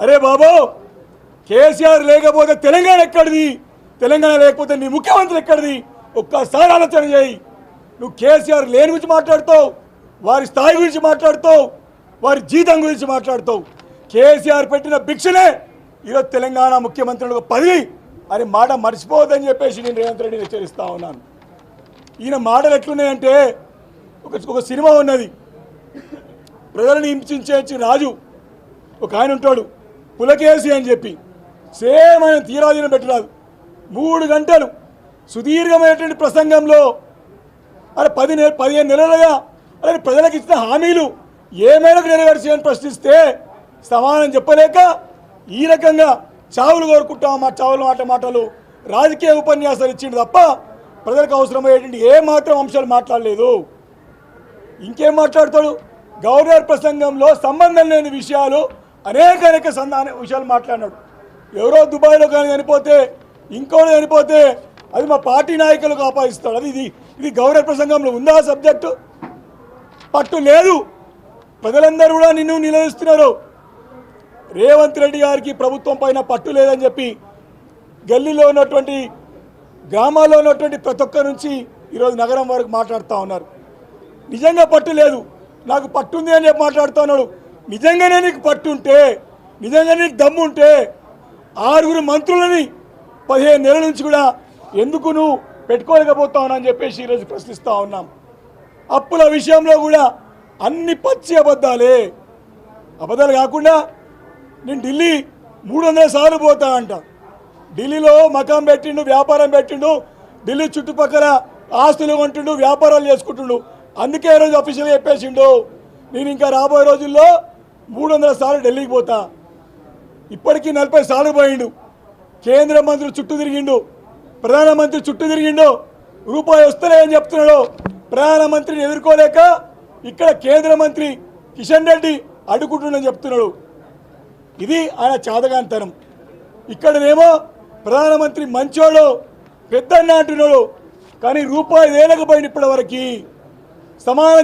అరే బాబు కేసీఆర్ లేకపోతే తెలంగాణ ఎక్కడిది? తెలంగాణ లేకపోతే నీ ముఖ్యమంత్రి ఎక్కడిది? ఒక్కసారి ఆలోచన చేయి. నువ్వు కేసీఆర్ లేని గురించి మాట్లాడుతావు వారి స్థాయి గురించి మాట్లాడుతావు వారి జీతం గురించి మాట్లాడుతావు. కేసీఆర్ పెట్టిన భిక్షనే ఈరోజు తెలంగాణ ముఖ్యమంత్రులకు పదవి అని మాట మర్చిపోవద్దని చెప్పేసి నేను రేవంత్ రెడ్డిని హెచ్చరిస్తా ఉన్నాను. ఈయన మాటలు ఎట్లున్నాయంటే ఒక ఒక సినిమా ఉన్నది. ప్రజలను హింసించే రాజు. ఒక ఆయన ఉంటాడు పులకేసి అని చెప్పి సేమ్ ఆయన తీరాధీనం పెట్టరాదు. మూడు గంటలు సుదీర్ఘమైనటువంటి ప్రసంగంలో అరే పది నెల పదిహేను నెలలుగా అలాగే ప్రజలకు ఇచ్చిన హామీలు ఏ మేరకు నెరవేర్చాయని ప్రశ్నిస్తే సమానం చెప్పలేక ఈ రకంగా చావులు కోరుకుంటాం మా చావులు మాట మాటలు రాజకీయ ఉపన్యాసాలు ఇచ్చిండు తప్ప ప్రజలకు అవసరమయ్యేటువంటి ఏ మాత్రం అంశాలు మాట్లాడలేదు. ఇంకేం మాట్లాడతాడు? గవర్నర్ ప్రసంగంలో సంబంధం లేని విషయాలు అనేక అనేక సంధాన విషయాలు మాట్లాడినాడు. ఎవరో దుబాయ్లో కానీ చనిపోతే ఇంకోటి చనిపోతే అది మా పార్టీ నాయకులకు ఆపాదిస్తాడు. అది ఇది ఇది గౌరవ ప్రసంగంలో ఉందా సబ్జెక్టు? పట్టు లేదు. ప్రజలందరూ కూడా నిన్ను నిలదీస్తున్నారు. రేవంత్ రెడ్డి గారికి ప్రభుత్వం పైన పట్టు లేదని చెప్పి గల్లీలో ఉన్నటువంటి గ్రామాల్లో ఉన్నటువంటి ప్రతి ఒక్కరి నుంచి ఈరోజు నగరం వరకు మాట్లాడుతూ ఉన్నారు. నిజంగా పట్టు లేదు. నాకు పట్టుంది అని చెప్పి మాట్లాడుతూ ఉన్నాడు. నిజంగానే నీకు పట్టుంటే నిజంగా నీకు దమ్ముంటే ఆరుగురు మంత్రులని పదిహేను నెలల నుంచి కూడా ఎందుకు నువ్వు పెట్టుకోలేకపోతావు అని చెప్పేసి ఈరోజు ప్రశ్నిస్తూ ఉన్నాం. అప్పుల విషయంలో కూడా అన్ని పచ్చి అబద్ధాలే. అబద్ధాలు కాకుండా నేను ఢిల్లీ మూడు వందల సార్లు పోతా అంట ఢిల్లీలో మకాం పెట్టిండు వ్యాపారం పెట్టిండు ఢిల్లీ చుట్టుపక్కల ఆస్తులు కొంటుండు వ్యాపారాలు చేసుకుంటుండు. అందుకే ఈ రోజు అఫీషియల్గా చెప్పేసిండు. నేను ఇంకా రాబోయే రోజుల్లో మూడు వందల సార్లు ఢిల్లీకి పోతా. ఇప్పటికీ నలభై సార్లు పోయిండు. కేంద్ర మంత్రి చుట్టూ తిరిగిండు. ప్రధానమంత్రి చుట్టూ తిరిగిండు. రూపాయి వస్తలే అని చెప్తున్నాడు. ప్రధానమంత్రిని ఎదుర్కోలేక ఇక్కడ కేంద్ర మంత్రి కిషన్ రెడ్డి అడ్డుకుంటుండని చెప్తున్నాడు. ఇది ఆయన చాదగాంతనం. ఇక్కడనేమో ప్రధానమంత్రి మంచోడు పెద్దన్న అంటున్నాడు. కానీ రూపాయి వేలకు పోయిన ఇప్పటి వరకు సమాన